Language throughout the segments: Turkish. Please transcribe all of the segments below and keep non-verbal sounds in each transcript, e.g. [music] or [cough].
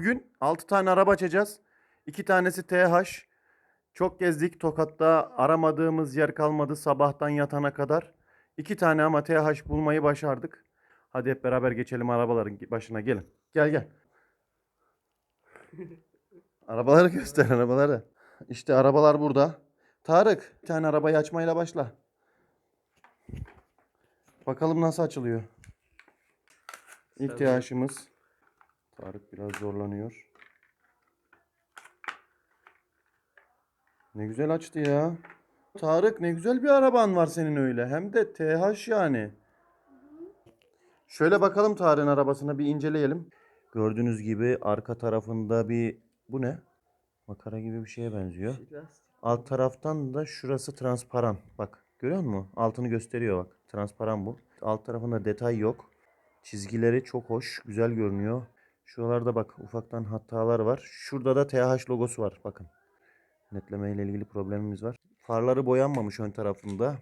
Bugün 6 tane araba açacağız. 2 tanesi TH. Çok gezdik Tokat'ta aramadığımız yer kalmadı sabahtan yatana kadar. 2 tane ama TH bulmayı başardık. Hadi hep beraber geçelim arabaların başına gelin. Gel gel. [laughs] Arabaları göster arabaları. İşte arabalar burada. Tarık bir tane arabayı açmayla başla. Bakalım nasıl açılıyor. TH'ımız. Tarık biraz zorlanıyor. Ne güzel açtı ya. Tarık ne güzel bir araban var senin öyle. Hem de TH yani. Şöyle bakalım Tarık'ın arabasına bir inceleyelim. Gördüğünüz gibi arka tarafında bir bu ne? Makara gibi bir şeye benziyor. Alt taraftan da şurası transparan. Bak görüyor musun? Altını gösteriyor bak. Transparan bu. Alt tarafında detay yok. Çizgileri çok hoş. Güzel görünüyor. Şuralarda bak ufaktan hatalar var. Şurada da TH logosu var. Bakın. Netleme ile ilgili problemimiz var. Farları boyanmamış ön tarafında.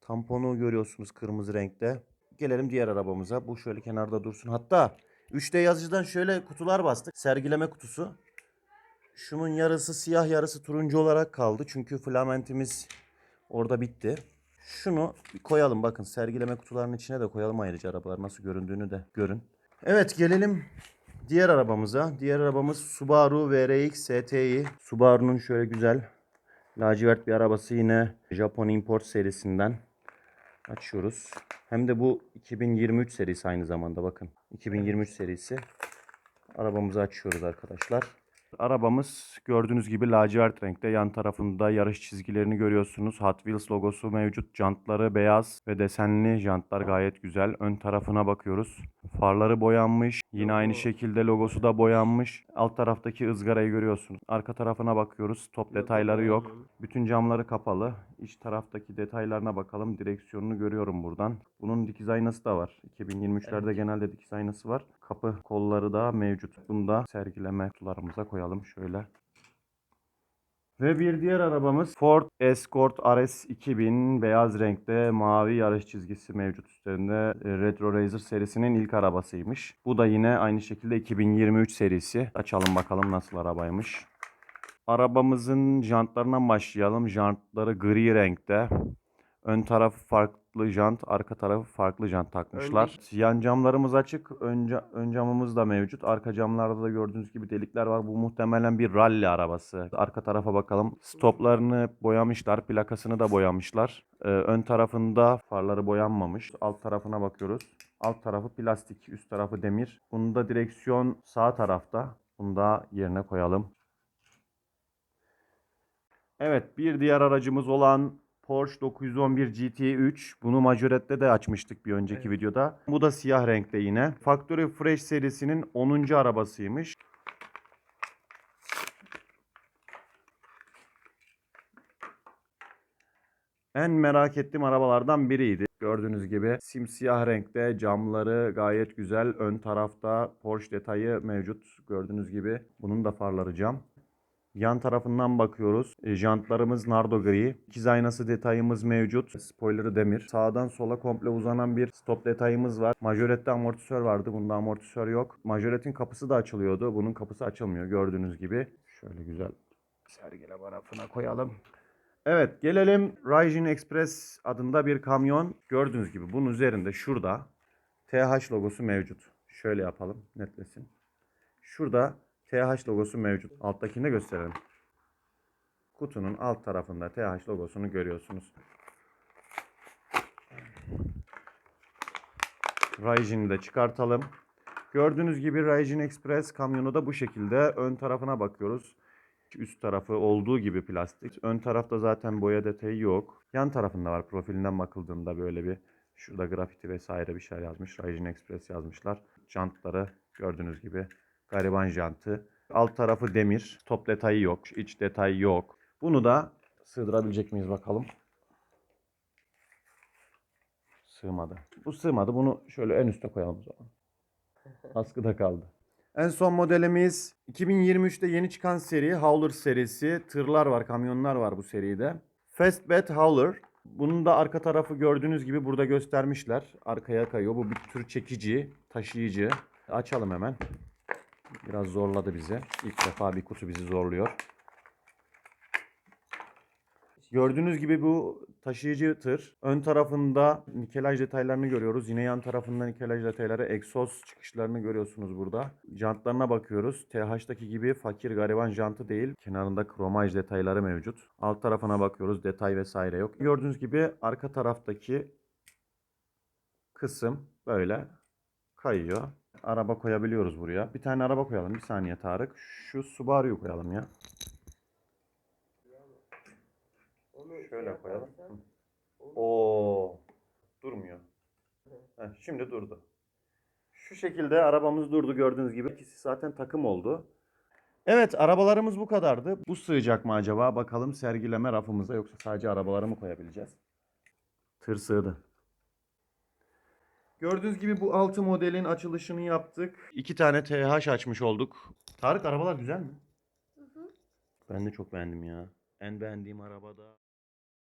Tamponu görüyorsunuz kırmızı renkte. Gelelim diğer arabamıza. Bu şöyle kenarda dursun. Hatta 3D yazıcıdan şöyle kutular bastık. Sergileme kutusu. Şunun yarısı siyah yarısı turuncu olarak kaldı. Çünkü filamentimiz orada bitti. Şunu koyalım bakın sergileme kutularının içine de koyalım ayrıca arabalar nasıl göründüğünü de görün. Evet gelelim diğer arabamıza. Diğer arabamız Subaru VRX STI. Subaru'nun şöyle güzel lacivert bir arabası yine Japon Import serisinden açıyoruz. Hem de bu 2023 serisi aynı zamanda bakın. 2023 serisi. Arabamızı açıyoruz arkadaşlar. Arabamız gördüğünüz gibi lacivert renkte. Yan tarafında yarış çizgilerini görüyorsunuz. Hot Wheels logosu mevcut. Jantları beyaz ve desenli jantlar gayet güzel. Ön tarafına bakıyoruz. Farları boyanmış. Yine aynı şekilde logosu da boyanmış. Alt taraftaki ızgarayı görüyorsunuz. Arka tarafına bakıyoruz. Top detayları yok. Bütün camları kapalı. İç taraftaki detaylarına bakalım. Direksiyonunu görüyorum buradan. Bunun dikiz aynası da var. 2023'lerde genelde dikiz aynası var. Kapı kolları da mevcut. Bunu da sergileme kutularımıza koyalım şöyle. Ve bir diğer arabamız Ford Escort RS 2000 beyaz renkte mavi yarış çizgisi mevcut üstlerinde E, Retro Racer serisinin ilk arabasıymış. Bu da yine aynı şekilde 2023 serisi. Açalım bakalım nasıl arabaymış. Arabamızın jantlarından başlayalım. Jantları gri renkte. Ön tarafı farklı jant, arka tarafı farklı jant takmışlar. Yan camlarımız açık, ön, ca- ön camımız da mevcut. Arka camlarda da gördüğünüz gibi delikler var. Bu muhtemelen bir rally arabası. Arka tarafa bakalım. Stoplarını boyamışlar, plakasını da boyamışlar. Ee, ön tarafında farları boyanmamış. Alt tarafına bakıyoruz. Alt tarafı plastik, üst tarafı demir. Bunda direksiyon sağ tarafta. Bunu da yerine koyalım. Evet, bir diğer aracımız olan Porsche 911 GT3. Bunu Majorette'de de açmıştık bir önceki videoda. Bu da siyah renkte yine. Factory Fresh serisinin 10. arabasıymış. En merak ettiğim arabalardan biriydi. Gördüğünüz gibi simsiyah renkte camları gayet güzel. Ön tarafta Porsche detayı mevcut. Gördüğünüz gibi bunun da farları cam. Yan tarafından bakıyoruz. E, jantlarımız nardo gri. İkiz aynası detayımız mevcut. Spoilerı demir. Sağdan sola komple uzanan bir stop detayımız var. Majorette amortisör vardı. Bunda amortisör yok. Majorette'in kapısı da açılıyordu. Bunun kapısı açılmıyor gördüğünüz gibi. Şöyle güzel sergile barafına koyalım. Evet gelelim Raijin Express adında bir kamyon. Gördüğünüz gibi bunun üzerinde şurada TH logosu mevcut. Şöyle yapalım netlesin. Şurada TH logosu mevcut. Alttakini de gösterelim. Kutunun alt tarafında TH logosunu görüyorsunuz. Raijin'i de çıkartalım. Gördüğünüz gibi Raijin Express kamyonu da bu şekilde. Ön tarafına bakıyoruz. Üst tarafı olduğu gibi plastik. Ön tarafta zaten boya detayı yok. Yan tarafında var profilinden bakıldığında böyle bir şurada grafiti vesaire bir şeyler yazmış. Raijin Express yazmışlar. Jantları gördüğünüz gibi gariban jantı. Alt tarafı demir. Top detayı yok. iç detayı yok. Bunu da sığdırabilecek miyiz bakalım. Sığmadı. Bu sığmadı. Bunu şöyle en üste koyalım o zaman. [laughs] Askıda kaldı. En son modelimiz 2023'te yeni çıkan seri Howler serisi. Tırlar var, kamyonlar var bu seride. Fastbed Howler. Bunun da arka tarafı gördüğünüz gibi burada göstermişler. Arkaya kayıyor. Bu bir tür çekici, taşıyıcı. Açalım hemen. Biraz zorladı bizi. İlk defa bir kutu bizi zorluyor. Gördüğünüz gibi bu taşıyıcı tır. Ön tarafında nikelaj detaylarını görüyoruz. Yine yan tarafında nikelaj detayları, egzoz çıkışlarını görüyorsunuz burada. Jantlarına bakıyoruz. TH'daki gibi fakir gariban jantı değil. Kenarında kromaj detayları mevcut. Alt tarafına bakıyoruz. Detay vesaire yok. Gördüğünüz gibi arka taraftaki kısım böyle kayıyor. Araba koyabiliyoruz buraya. Bir tane araba koyalım. Bir saniye Tarık. Şu Subaru'yu koyalım ya. Şöyle koyalım. Oo, durmuyor. Heh, şimdi durdu. Şu şekilde arabamız durdu gördüğünüz gibi. İkisi zaten takım oldu. Evet arabalarımız bu kadardı. Bu sığacak mı acaba? Bakalım sergileme rafımıza yoksa sadece arabaları mı koyabileceğiz? Tır sığdı. Gördüğünüz gibi bu altı modelin açılışını yaptık. İki tane TH açmış olduk. Tarık arabalar güzel mi? Ben de çok beğendim ya. En beğendiğim arabada